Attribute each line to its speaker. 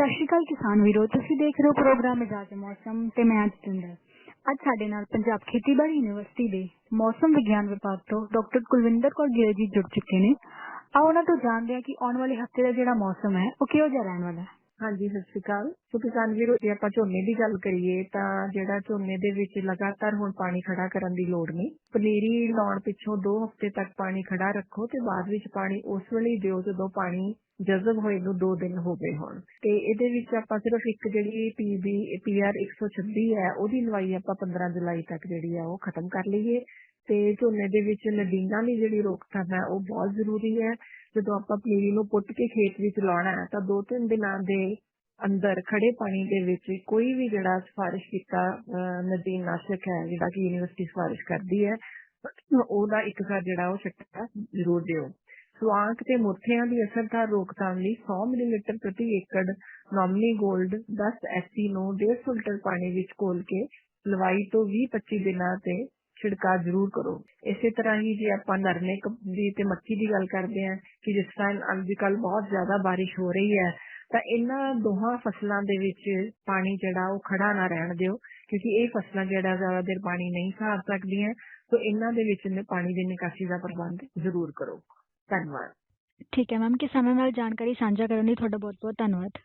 Speaker 1: ਸਤਿ ਸ਼੍ਰੀ ਅਕਾਲ ਕਿਸਾਨ ਵੀਰੋ, ਤੁਸੀਂ ਦੇਖ ਰਹੇ ਹੋ ਪ੍ਰੋਗਰਾਮ ਮਿਜਾਜ ਮੌਸਮ ਤੇ ਮੈਂ ਅੱਜ ਜਿੰਦਰ ਅੱਜ ਸਾਡੇ ਨਾਲ ਪੰਜਾਬ ਖੇਤੀਬਾੜੀ ਯੂਨੀਵਰਸਿਟੀ ਦੇ ਮੌਸਮ ਵਿਗਿਆਨ ਵਿਭਾਗ ਤੋਂ ਡਾਕਟਰ ਕੁਲਵਿੰਦਰ ਕੌਰ ਗਿੱਲ ਜੀ ਜੁੜ ਚੁੱਕੇ ਨੇ। ਆ ਉਹਨਾਂ ਤੋਂ ਜਾਣਦੇ ਹਾਂ ਕਿ ਆਉਣ ਵਾਲੇ ਹਫ਼ਤੇ ਦਾ ਜਿਹੜਾ ਮੌਸਮ ਹੈ, ਉਹ ਕਿਹੋ ਜਿਹਾ ਰਹਿਣ ਵਾਲਾ ਹੈ।
Speaker 2: ਹਾਂਜੀ, ਸਤਿ ਸ਼੍ਰੀ ਅਕਾਲ। ਸੋ ਕਿਸਾਨ ਵੀਰੋ, ਜੇ ਆਪਾਂ ਝੋਨੇ ਦੀ ਗੱਲ ਕਰੀਏ, ਤਾਂ ਜਿਹੜਾ ਝੋਨੇ ਦੇ ਵਿੱਚ ਲਗਾਤਾਰ ਹੁਣ ਪਾਣੀ ਖੜਾ ਕਰਨ ਦੀ ਲੋੜ ਨਹੀਂ। ਪਨੀਰੀ ਲਾਉਣ ਪਿੱਛੋਂ 2 ਹਫ਼ਤੇ ਤੱਕ ਪਾਣੀ ਖੜਾ ਰੱਖੋ ਤੇ ਬਾਅਦ ਵਿੱਚ ਪਾਣੀ ਉਸ ਵੇਲੇ ਦਿਓ ਜਦੋਂ ਪਾਣੀ ਜਜ਼ਬ ਹੋਏ ਨੂੰ 2 ਦਿਨ ਹੋ ਗਏ ਹੋਣ। ਤੇ ਇਹਦੇ ਵਿੱਚ ਆਪਾਂ ਸਿਰਫ ਇੱਕ ਜਿਹੜੀ ਪੀਬੀ ਪੀਆਰ 126 ਹੈ, ਉਹਦੀ ਲਵਾਈ ਆਪਾਂ 15 ਜੁਲਾਈ ਤੱਕ ਜਿਹੜੀ ਆ ਉਹ ਖਤਮ ਕਰ ਲਈਏ। ਤੇ ਝੋਨੇ ਦੇ ਵਿੱਚ ਨਦੀਨਾਂ ਦੀ ਜਿਹੜੀ ਰੋਕਥਾਮ ਹੈ, ਉਹ ਬਹੁਤ ਜ਼ਰੂਰੀ ਹੈ। ਜਦੋਂ ਆਪਾਂ ਪਨੀਰੀ ਨੂੰ ਪੁੱਟ ਕੇ ਖੇਤ ਵਿੱਚ ਲਾਉਣਾ ਹੈ, ਤਾਂ 2-3 ਦਿਨਾਂ ਦੇ ਅੰਦਰ ਖੜੇ ਪਾਣੀ ਦੇ ਵਿੱਚ ਕੋਈ ਵੀ ਜਿਹੜਾ ਸਿਫਾਰਿਸ਼ ਕੀਤਾ ਨਦੀਨ ਨਾਸ਼ਕ ਹੈ, ਜਿਹੜਾ ਕਿ ਯੂਨੀਵਰਸਿਟੀ ਸਿਫਾਰਿਸ਼ ਕਰਦੀ ਹੈ, ਉਹਦਾ ਇੱਕ ਵਾਰ ਜਿਹੜਾ ਉਹ ਛੱਟਾ ਜ਼ਰੂਰ ਦਿਓ। ਸਵਾਂਕ ਤੇ ਮੁਰਥਿਆਂ ਦੀ ਅਸਰਦਾਰ ਰੋਕਥਾਮ ਲਈ 100 ਮਿਲੀਲੀਟਰ ਪ੍ਰਤੀ ਏਕੜ ਨੋਮਨੀ ਗੋਲਡ 10 ਐਸਸੀ ਨੂੰ 150 ਲੀਟਰ ਪਾਣੀ ਵਿੱਚ ਘੋਲ ਕੇ ਲਵਾਈ ਤੋਂ 20-25 ਦਿਨਾਂ ਤੇ ਛਿੜਕਾ ਜ਼ਰੂਰ ਕਰੋ। ਇਸੇ ਤਰ੍ਹਾਂ ਹੀ ਜੇ ਆਪਾਂ ਨਰਮੇ ਦੀ ਤੇ ਮੱਕੀ ਦੀ ਗੱਲ ਕਰਦੇ ਹਾਂ ਕਿ ਜਿਸ ਤਰ੍ਹਾਂ ਅੱਜ ਕੱਲ ਬਹੁਤ ਜ਼ਿਆਦਾ ਬਾਰਿਸ਼ ਹੋ ਰਹੀ ਹੈ, ਤਾਂ ਇਹਨਾਂ ਦੋਹਾਂ ਫਸਲਾਂ ਦੇ ਵਿੱਚ ਪਾਣੀ ਜਿਹੜਾ ਉਹ ਖੜਾ ਨਾ ਰਹਿਣ ਦਿਓ, ਕਿਉਂਕਿ ਇਹ ਫਸਲਾਂ ਜਿਹੜਾ ਜ਼ਿਆਦਾ ਦੇਰ ਪਾਣੀ ਨਹੀਂ ਸਾਰ ਸਕਦੀਆਂ ਸੋ ਇਹਨਾਂ ਦੇ ਵਿੱਚ ਨੇ ਪਾਣੀ ਦੀ ਨਿਕਾਸੀ ਦਾ ਪ੍ਰਬੰਧ ਜ਼ਰੂਰ ਕਰੋ। ਧੰਨਵਾਦ।
Speaker 1: ਠੀਕ ਹੈ ਮੈਮ, ਕਿਸਾਨਾਂ ਨਾਲ ਜਾਣਕਾਰੀ ਸਾਂਝਾ ਕਰਨ ਲਈ ਤੁਹਾਡਾ ਬਹੁਤ ਬਹੁਤ ਧੰਨਵਾਦ।